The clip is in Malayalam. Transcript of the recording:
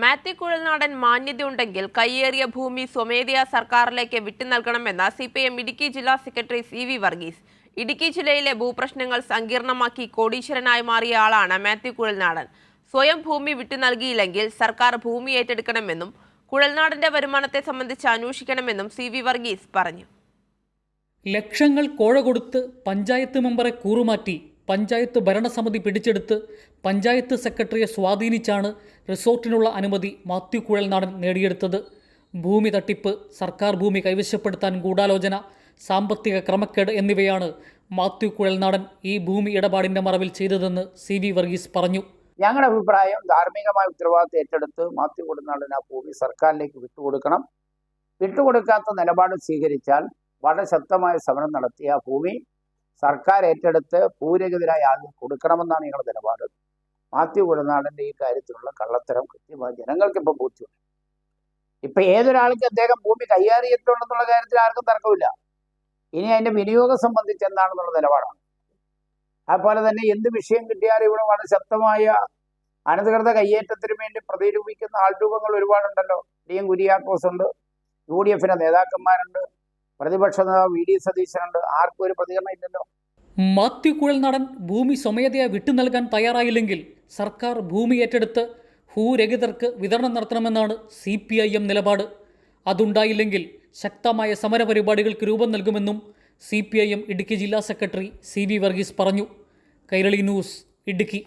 മാത്യു കുഴൽനാടൻ മാന്യതയുണ്ടെങ്കിൽ കയ്യേറിയ ഭൂമി സ്വമേധയാ സർക്കാരിലേക്ക് വിട്ടു നൽകണമെന്ന് സി പി എം ഇടുക്കി ജില്ലാ secretary C V Varghese. Idukki ജില്ലയിലെ ഭൂപ്രശ്നങ്ങൾ സങ്കീർണമാക്കി കോടീശ്വരനായി മാറിയ ആളാണ് മാത്യു കുഴൽനാടൻ. സ്വയം ഭൂമി വിട്ടു നൽകിയില്ലെങ്കിൽ സർക്കാർ ഭൂമി ഏറ്റെടുക്കണമെന്നും കുഴൽനാടന്റെ വരുമാനത്തെ സംബന്ധിച്ച് അന്വേഷിക്കണമെന്നും സി വി വർഗീസ് പറഞ്ഞു. ലക്ഷങ്ങൾ കോഴ കൊടുത്ത് പഞ്ചായത്ത് മെമ്പറെ കൂറുമാറ്റി പഞ്ചായത്ത് ഭരണസമിതി പിടിച്ചെടുത്ത് പഞ്ചായത്ത് സെക്രട്ടറിയെ സ്വാധീനിച്ചാണ് റിസോർട്ടിനുള്ള അനുമതി മാത്യു കുഴൽനാടൻ നേടിയെടുത്തത്. ഭൂമി തട്ടിപ്പ് സർക്കാർ ഭൂമി കൈവശപ്പെടുത്താൻ ഗൂഢാലോചന സാമ്പത്തിക ക്രമക്കേട് എന്നിവയാണ് മാത്യു കുഴൽനാടൻ ഈ ഭൂമി ഇടപാടിന്റെ മറവിൽ ചെയ്തതെന്ന് സി വി വർഗീസ് പറഞ്ഞു. ഞങ്ങളുടെ അഭിപ്രായം ധാർമ്മികമായ ഉത്തരവാദിത്തം ഏറ്റെടുത്ത് മാത്യു കുഴൽനാടൻ ആ ഭൂമി സർക്കാരിലേക്ക് വിട്ടുകൊടുക്കണം. വിട്ടുകൊടുക്കാത്ത നിലപാട് സ്വീകരിച്ചാൽ വളരെ ശക്തമായ സമരം നടത്തിയ ഭൂമി സർക്കാർ ഏറ്റെടുത്ത് ഭൂരഹിതരായ ആളുകൾ കൊടുക്കണമെന്നാണ് ഞങ്ങളുടെ നിലപാട്. മാത്യു കുഴനാടന്റെ ഈ കാര്യത്തിലുള്ള കള്ളത്തരം കൃത്യമായി ജനങ്ങൾക്ക് ഇപ്പം ബോധ്യമുണ്ട്. ഇപ്പൊ ഏതൊരാൾക്ക് അദ്ദേഹം ഭൂമി കൈയേറിയിട്ടുണ്ടെന്നുള്ള കാര്യത്തിൽ ആർക്കും തർക്കമില്ല. ഇനി അതിന്റെ വിനിയോഗം സംബന്ധിച്ച് എന്താണെന്നുള്ള നിലപാടാണ്. അതുപോലെ തന്നെ എന്ത് വിഷയം കിട്ടിയാലും ഇവിടെ വളരെ ശക്തമായ അനധികൃത കയ്യേറ്റത്തിന് വേണ്ടി പ്രതിരൂപിക്കുന്ന ആൾരൂപങ്ങൾ ഒരുപാടുണ്ടല്ലോ. ഡി എം കുര്യാക്കോസ് ഉണ്ട് യു ഡി എഫിന്റെ നേതാക്കന്മാരുണ്ട് പ്രതിപക്ഷ നേതാവ് വി ഡി സതീശനുണ്ട്. ആർക്കും ഒരു പ്രതികരണം ഇല്ലല്ലോ. മാത്യു കുഴൽനാടൻ ഭൂമി സ്വമേധയാ വിട്ടു നൽകാൻ തയ്യാറായില്ലെങ്കിൽ സർക്കാർ ഭൂമി ഏറ്റെടുത്ത് ഭൂരഹിതർക്ക് വിതരണം നടത്തണമെന്നാണ് സി പി ഐ എം നിലപാട്. അതുണ്ടായില്ലെങ്കിൽ ശക്തമായ സമരപരിപാടികൾക്ക് രൂപം നൽകുമെന്നും C P I M Idukki ജില്ലാ സെക്രട്ടറി സി വി വർഗീസ് പറഞ്ഞു. കൈരളി ന്യൂസ് ഇടുക്കി.